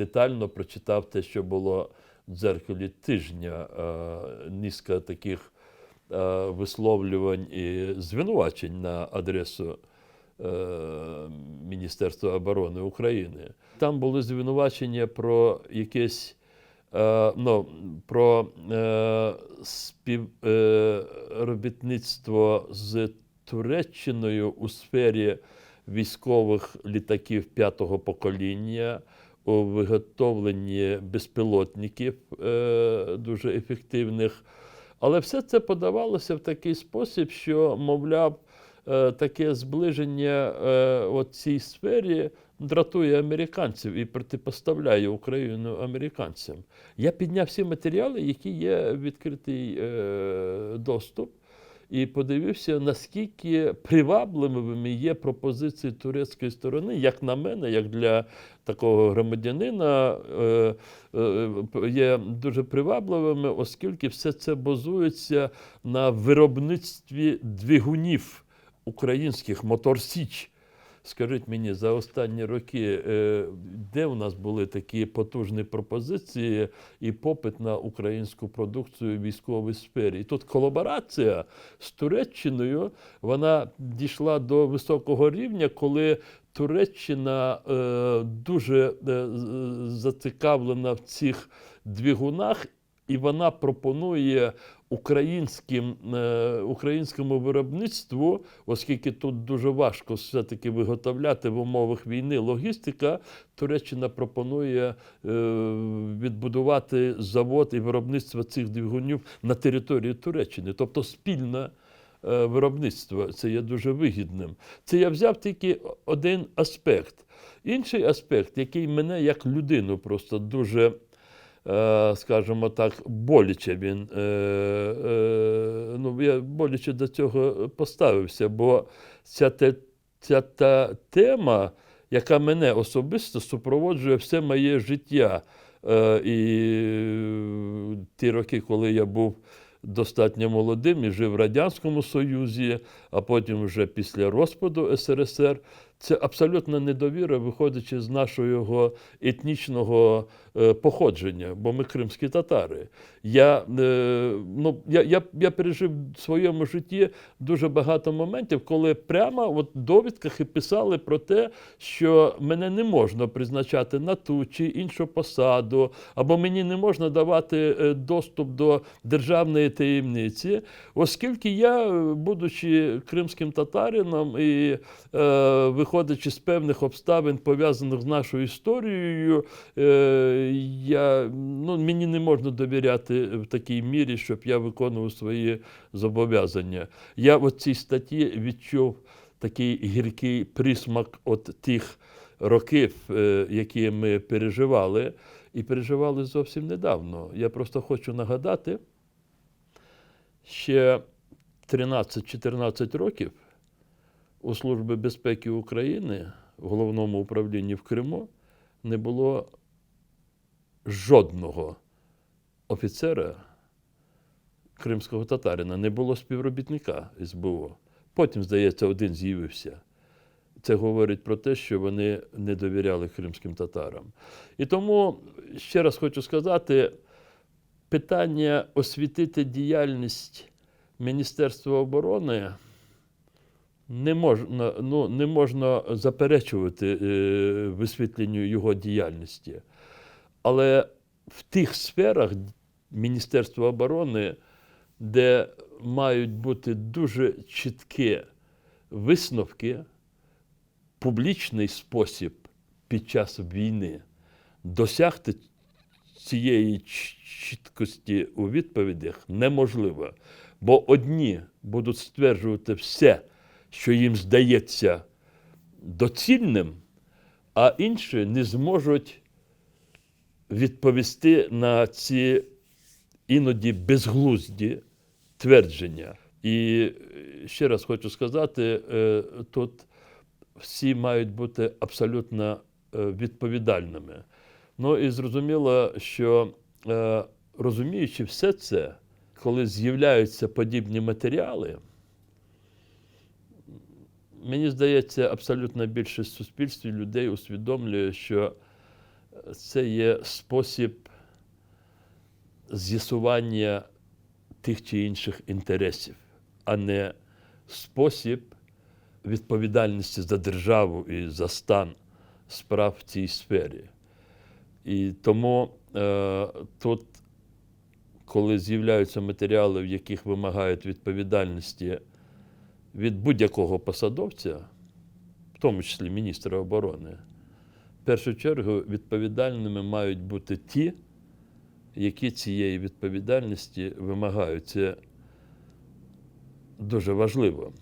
детально прочитав те, що було в дзеркалі тижня. Е, Низка таких е, висловлювань і звинувачень на адресу е, Міністерства оборони України. Там були звинувачення про якесь ну, про співробітництво з Туреччиною у сфері військових літаків п'ятого покоління. У виготовленні безпілотників е, дуже ефективних. Але все це подавалося в такий спосіб, що, мовляв, е, таке зближення е, у цій сфері дратує американців і протипоставляє Україну американцям. Я підняв всі матеріали, які є відкритий е, доступ, і подивився, наскільки привабливими є пропозиції турецької сторони, як на мене, як для такого громадянина, е, е, є дуже привабливими, оскільки все це базується на виробництві двигунів українських мотор Січ. Скажіть мені, за останні роки, е, де у нас були такі потужні пропозиції і попит на українську продукцію в військовій сфері? І тут колаборація з Туреччиною вона дійшла до високого рівня, коли Туреччина е, дуже е, зацікавлена в цих двигунах, і вона пропонує українським, е, українському виробництву, оскільки тут дуже важко все-таки виготовляти в умовах війни логістика, Туреччина пропонує е, відбудувати завод і виробництво цих двигунів на території Туреччини, тобто спільне е, виробництво. Це є дуже вигідним. Це я взяв тільки один аспект. Інший аспект, який мене як людину просто дуже скажімо так, боляче він. е, е, Ну, я боляче до цього поставився, бо ця, ця та тема, яка мене особисто супроводжує все моє життя. Е, І ті роки, коли я був достатньо молодим і жив в Радянському Союзі, а потім вже після розпаду СРСР, це абсолютна недовіра, виходячи з нашого етнічного е, походження, бо ми кримські татари. Я, е, ну, я, я, я пережив в своєму житті дуже багато моментів, коли прямо в довідках і писали про те, що мене не можна призначати на ту чи іншу посаду, або мені не можна давати е, доступ до державної таємниці, оскільки я, будучи кримським татарином і е, виходячи з певних обставин, пов'язаних з нашою історією, е, я, ну, мені не можна довіряти в такій мірі, щоб я виконував свої зобов'язання. Я в цій статті відчув такий гіркий присмак от тих років, е, які ми переживали, і переживали зовсім недавно. Я просто хочу нагадати, ще 13-14 років у Службі безпеки України в головному управлінні в Криму не було жодного офіцера кримського татарина, не було співробітника СБУ. Потім, здається, один з'явився. Це говорить про те, що вони не довіряли кримським татарам. І тому ще раз хочу сказати, питання освітити діяльність Міністерства оборони не можна, ну, не можна заперечувати е, висвітленню його діяльності. Але в тих сферах Міністерства оборони, де мають бути дуже чіткі висновки, публічний спосіб під час війни досягти цієї чіткості у відповідях неможливо. Бо одні будуть стверджувати все, що їм здається доцільним, а інші не зможуть відповісти на ці іноді безглузді твердження. І е, ще раз хочу сказати, е, тут всі мають бути абсолютно е, відповідальними. Ну і зрозуміло, що розуміючи все це, коли з'являються подібні матеріали, мені здається, абсолютно більшість суспільстві людей усвідомлює, що це є спосіб з'ясування тих чи інших інтересів, а не спосіб відповідальності за державу і за стан справ в цій сфері. І тому е, тут, коли з'являються матеріали, в яких вимагають відповідальності від будь-якого посадовця, в тому числі міністра оборони, в першу чергу відповідальними мають бути ті, які цієї відповідальності вимагають. Це дуже важливо.